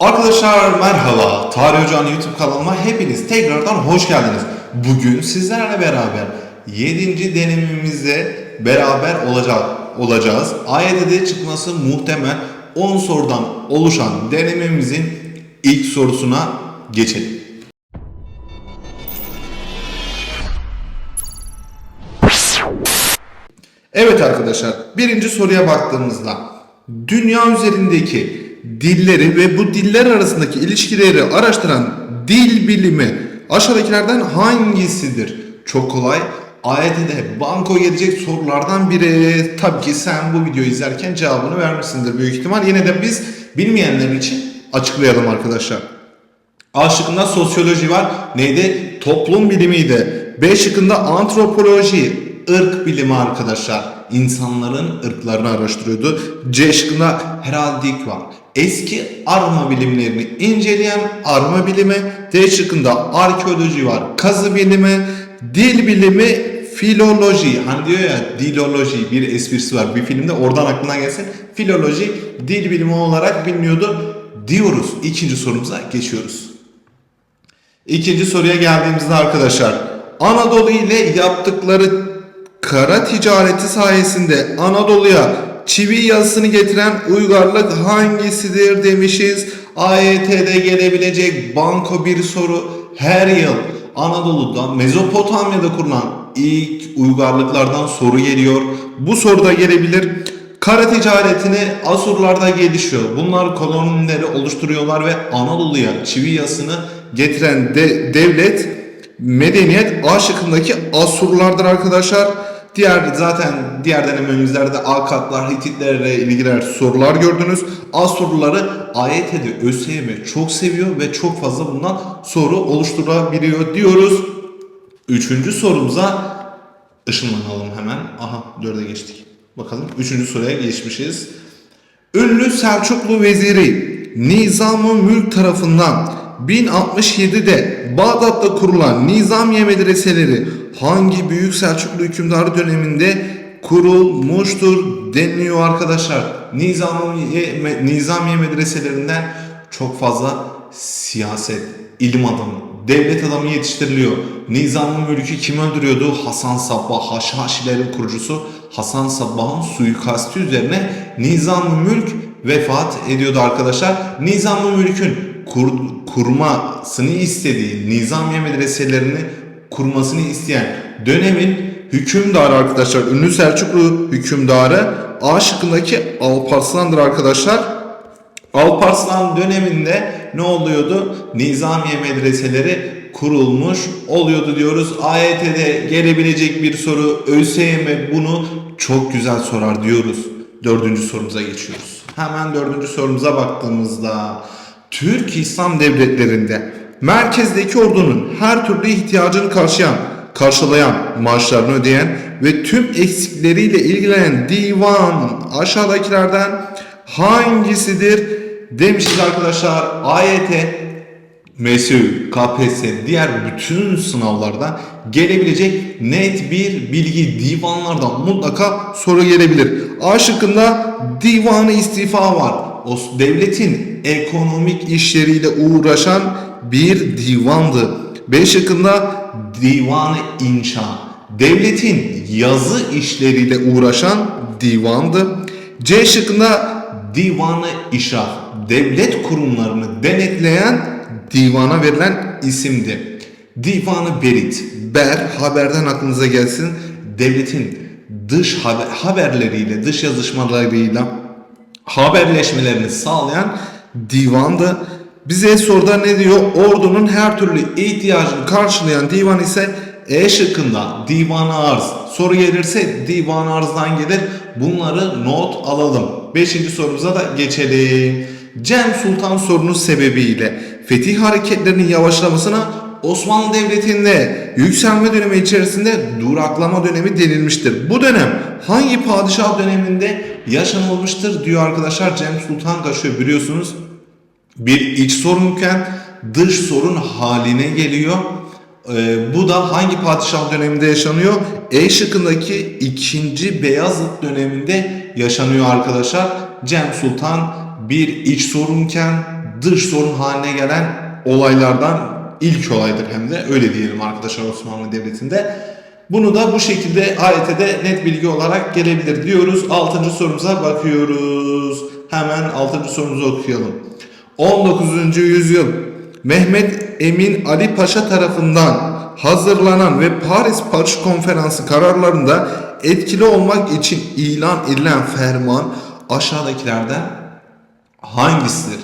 Arkadaşlar merhaba. Tarih Hoca'nın YouTube kanalıma hepiniz tekrardan hoş geldiniz. Bugün sizlerle beraber 7. denememizde beraber olacak olacağız. AYT'de çıkması muhtemel 10 sorudan oluşan denememizin ilk sorusuna geçelim. Evet arkadaşlar, birinci soruya baktığımızda dünya üzerindeki dilleri ve bu diller arasındaki ilişkileri araştıran dil bilimi aşağıdakilerden hangisidir? Çok kolay. AYT'de banko gelecek sorulardan biri. Tabii ki sen bu videoyu izlerken cevabını vermişsindir büyük ihtimal. Yine de biz bilmeyenler için açıklayalım arkadaşlar. A şıkkında sosyoloji var. Neydi? Toplum bilimiydi. B şıkkında antropoloji, ırk bilimi arkadaşlar. İnsanların ırklarını araştırıyordu. C şıkkında heraldik var. Eski arma bilimlerini inceleyen arma bilimi. D şıkkında arkeoloji var. Kazı bilimi, dil bilimi, filoloji. Hani diyor ya diloloji bir esprisi var bir filmde oradan aklına gelsin. Filoloji dil bilimi olarak biliniyordu diyoruz. İkinci sorumuza geçiyoruz. İkinci soruya geldiğimizde arkadaşlar Anadolu ile yaptıkları kara ticareti sayesinde Anadolu'ya çivi yazısını getiren uygarlık hangisidir demişiz. AYT'de gelebilecek banko bir soru her yıl Anadolu'da Mezopotamya'da kurulan ilk uygarlıklardan soru geliyor. Bu soruda gelebilir. Kara ticaretini Asurlarda gelişiyor. Bunlar kolonileri oluşturuyorlar ve Anadolu'ya çivi yasını getiren de- devlet medeniyet A şıkkındaki Asurlardır arkadaşlar. Diğer zaten diğer denememizlerde Akatlar, Hititlerle ilgili sorular gördünüz. Asurluları AYT'de ÖSYM çok seviyor ve çok fazla bundan soru oluşturabiliyor diyoruz. Üçüncü sorumuza ışınlanalım hemen. Aha dörde geçtik. Bakalım üçüncü soruya geçmişiz. Ünlü Selçuklu veziri Nizam-ı Mülk tarafından 1067'de Bağdat'ta kurulan Nizamiye medreseleri hangi büyük Selçuklu hükümdarı döneminde kurulmuştur deniliyor arkadaşlar. Nizamiye, Nizamiye medreselerinden çok fazla siyaset, ilim adamı, devlet adamı yetiştiriliyor. Nizam-ı Mülk'ü kim öldürüyordu? Hasan Sabbah, Haşhaşilerin kurucusu Hasan Sabbah'ın suikasti üzerine Nizam-ı Mülk vefat ediyordu arkadaşlar. Nizam-ı Mülk'ün kur, kurmasını istediği, Nizamiye medreselerini kurmasını isteyen dönemin hükümdarı arkadaşlar, ünlü Selçuklu hükümdarı A şıkkındaki Alparslan'dır arkadaşlar. Alparslan döneminde ne oluyordu? Nizamiye medreseleri kurulmuş oluyordu diyoruz. AYT'de gelebilecek bir soru ÖSYM bunu çok güzel sorar diyoruz. Dördüncü sorumuza geçiyoruz. Hemen dördüncü sorumuza baktığımızda Türk İslam devletlerinde merkezdeki ordunun her türlü ihtiyacını karşılayan, karşılayan, maaşlarını ödeyen ve tüm eksikleriyle ilgilenen divan aşağıdakilerden hangisidir demişiz arkadaşlar. AYT, MSU, KPSS, diğer bütün sınavlarda gelebilecek net bir bilgi divanlardan mutlaka soru gelebilir. A şıkkında divanı istifa var. O devletin ekonomik işleriyle uğraşan bir divandı. B şıkkında divanı inşa. Devletin yazı işleriyle uğraşan divandı. C şıkkında divanı işraf. Devlet kurumlarını denetleyen divana verilen isimdi. Divanı Berit, Ber haberden aklınıza gelsin. Devletin dış haber, haberleriyle, dış yazışmalarıyla haberleşmelerini sağlayan divandı. Bize soruda ne diyor? Ordunun her türlü ihtiyacını karşılayan divan ise E şıkkında divan arz. Soru gelirse divan arzdan gelir. Bunları not alalım. Beşinci sorumuza da geçelim. Cem Sultan sorunu sebebiyle fetih hareketlerinin yavaşlamasına Osmanlı Devleti'nde yükselme dönemi içerisinde duraklama dönemi denilmiştir. Bu dönem hangi padişah döneminde yaşanılmıştır diyor arkadaşlar. Cem Sultan Kaşıyor biliyorsunuz bir iç sorunken dış sorun haline geliyor. Ee, bu da hangi padişah döneminde yaşanıyor? E şıkkındaki ikinci Beyazıt döneminde yaşanıyor arkadaşlar. Cem Sultan bir iç sorunken dış sorun haline gelen olaylardan ilk olaydır hem de öyle diyelim arkadaşlar Osmanlı Devleti'nde. Bunu da bu şekilde AYT'de net bilgi olarak gelebilir diyoruz. 6. sorumuza bakıyoruz. Hemen 6. sorumuzu okuyalım. 19. yüzyıl Mehmet Emin Ali Paşa tarafından hazırlanan ve Paris Barış Konferansı kararlarında etkili olmak için ilan edilen ferman aşağıdakilerden hangisidir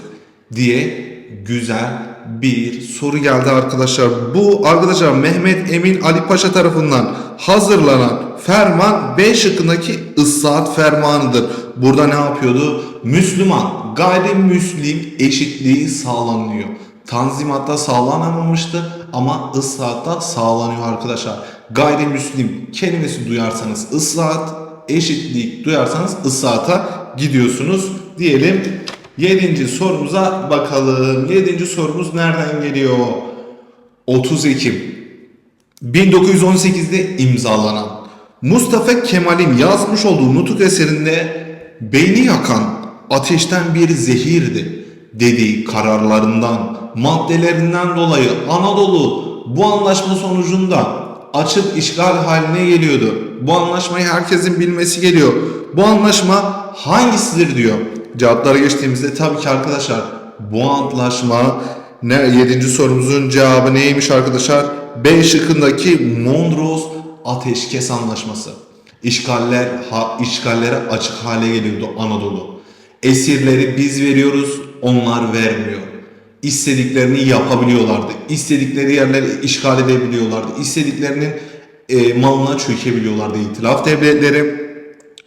diye güzel bir soru geldi arkadaşlar. Bu arkadaşlar Mehmet Emin Ali Paşa tarafından hazırlanan ferman B şıkkındaki ıslahat fermanıdır. Burada ne yapıyordu? Müslüman, gayrimüslim eşitliği sağlanıyor. Tanzimatta sağlanamamıştı ama ıslahatta sağlanıyor arkadaşlar. Gayrimüslim kelimesi duyarsanız ıslahat, eşitlik duyarsanız ıslahata gidiyorsunuz diyelim. Yedinci sorumuza bakalım. Yedinci sorumuz nereden geliyor? 30 Ekim 1918'de imzalanan Mustafa Kemal'in yazmış olduğu nutuk eserinde beyni yakan ateşten bir zehirdi dediği kararlarından, maddelerinden dolayı Anadolu bu anlaşma sonucunda açık işgal haline geliyordu. Bu anlaşmayı herkesin bilmesi geliyor. Bu anlaşma hangisidir diyor. Cevaplara geçtiğimizde tabii ki arkadaşlar bu antlaşma ne 7. sorumuzun cevabı neymiş arkadaşlar? B şıkkındaki Mondros Ateşkes Anlaşması. İşgaller ha, işgallere açık hale geliyordu Anadolu. Esirleri biz veriyoruz, onlar vermiyor. İstediklerini yapabiliyorlardı. İstedikleri yerleri işgal edebiliyorlardı. İstediklerinin e, malına çökebiliyorlardı itilaf devletleri.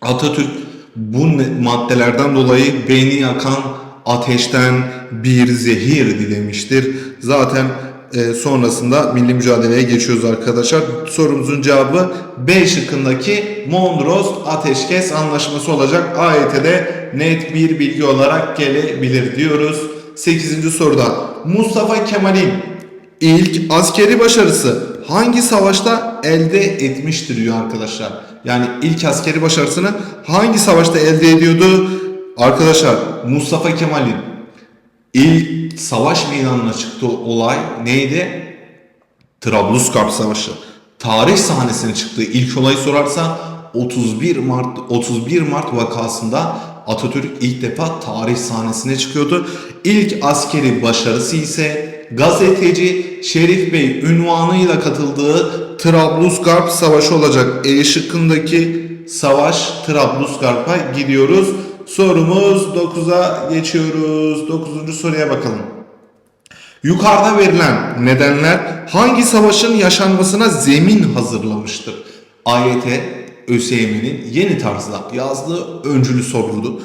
Atatürk bu maddelerden dolayı beyni yakan ateşten bir zehir demiştir. Zaten e, sonrasında milli mücadeleye geçiyoruz arkadaşlar. Sorumuzun cevabı B şıkkındaki Mondros Ateşkes Anlaşması olacak. AYT'de net bir bilgi olarak gelebilir diyoruz. 8. soruda Mustafa Kemal'in ilk askeri başarısı hangi savaşta elde etmiştir diyor arkadaşlar. Yani ilk askeri başarısını hangi savaşta elde ediyordu? Arkadaşlar Mustafa Kemal'in ilk savaş meydanına çıktığı olay neydi? Trablusgarp Savaşı. Tarih sahnesine çıktığı ilk olay sorarsa 31 Mart 31 Mart vakasında Atatürk ilk defa tarih sahnesine çıkıyordu. İlk askeri başarısı ise gazeteci Şerif Bey ünvanıyla katıldığı Trablusgarp Savaşı olacak. E şıkkındaki savaş Trablusgarp'a gidiyoruz. Sorumuz 9'a geçiyoruz. 9. soruya bakalım. Yukarıda verilen nedenler hangi savaşın yaşanmasına zemin hazırlamıştır? AYT ÖSYM'nin yeni tarzda yazdığı öncülü soruldu.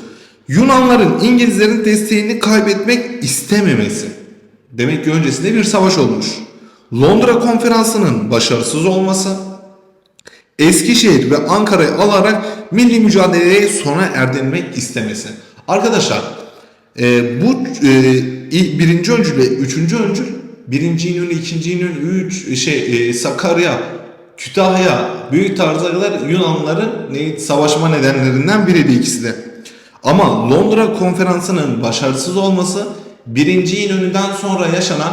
Yunanların İngilizlerin desteğini kaybetmek istememesi. Demek ki öncesinde bir savaş olmuş. Londra konferansının başarısız olması, Eskişehir ve Ankara'yı alarak milli mücadeleye sona erdirmek istemesi. Arkadaşlar e, bu e, birinci öncül ve üçüncü öncül birinci İnönü, ikinci İnönü, üç şey e, Sakarya, Kütahya, büyük tarza kadar Yunanlıların ne, savaşma nedenlerinden biriydi ikisi de. Ama Londra konferansının başarısız olması birinci İnönü'den sonra yaşanan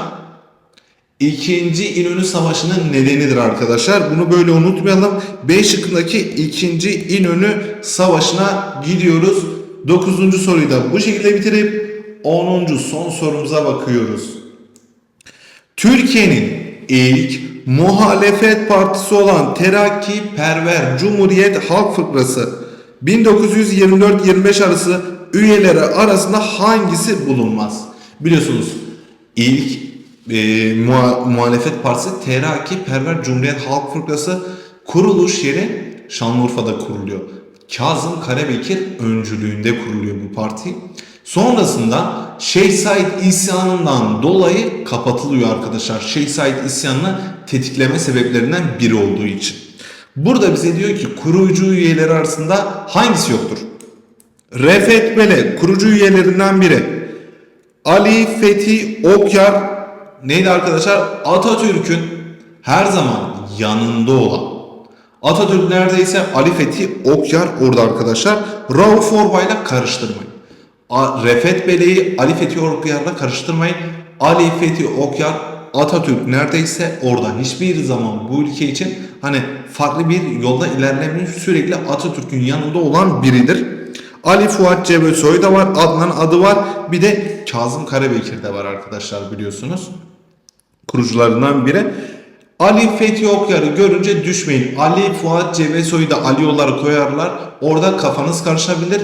İkinci İnönü Savaşı'nın nedenidir arkadaşlar. Bunu böyle unutmayalım. B şıkkındaki ikinci İnönü Savaşı'na gidiyoruz. Dokuzuncu soruyu da bu şekilde bitirip 10. son sorumuza bakıyoruz. Türkiye'nin ilk muhalefet partisi olan Terakki Perver Cumhuriyet Halk Fırkası 1924-25 arası üyeleri arasında hangisi bulunmaz? Biliyorsunuz ilk e, muha- muhalefet partisi Terakki Perver Cumhuriyet Halk Fırkası kuruluş yeri Şanlıurfa'da kuruluyor. Kazım Karabekir öncülüğünde kuruluyor bu parti. Sonrasında Şeyh Said isyanından dolayı kapatılıyor arkadaşlar. Şeyh Said isyanını tetikleme sebeplerinden biri olduğu için. Burada bize diyor ki kurucu üyeleri arasında hangisi yoktur? Refet Bele kurucu üyelerinden biri. Ali Fethi Okyar neydi arkadaşlar? Atatürk'ün her zaman yanında olan. Atatürk neredeyse Ali Fethi Okyar orada arkadaşlar. Rauf Orbay'la karıştırmayın. Refet Bele'yi Ali Fethi Okyar'la karıştırmayın. Ali Fethi Okyar Atatürk neredeyse orada hiçbir zaman bu ülke için hani farklı bir yolda ilerlemiş sürekli Atatürk'ün yanında olan biridir. Ali Fuat Cebesoy da var, Adnan adı var. Bir de Kazım Karabekir de var arkadaşlar biliyorsunuz kurucularından biri. Ali Fethi Okyar'ı görünce düşmeyin. Ali Fuat Cebesoy'u da Ali olarak koyarlar. Orada kafanız karışabilir.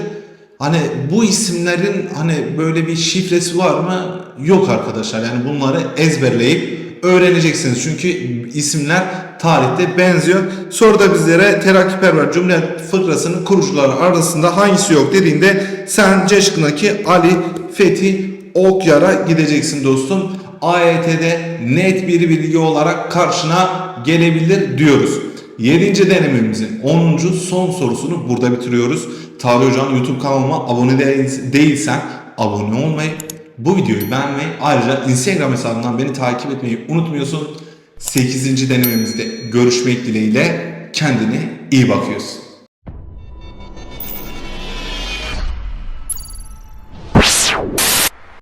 Hani bu isimlerin hani böyle bir şifresi var mı? Yok arkadaşlar. Yani bunları ezberleyip öğreneceksiniz. Çünkü isimler tarihte benziyor. Soruda bizlere terakkiperver Cumhuriyet Fıkrası'nın kurucuları arasında hangisi yok dediğinde sen C şıkkındaki Ali Fethi Okyar'a gideceksin dostum. AYT'de net bir bilgi olarak karşına gelebilir diyoruz. 7. denememizin 10. son sorusunu burada bitiriyoruz. Tarih Hocam YouTube kanalıma abone değil- değilsen abone olmayı, bu videoyu beğenmeyi, ayrıca Instagram hesabından beni takip etmeyi unutmuyorsun. 8. denememizde görüşmek dileğiyle kendine iyi bakıyorsun.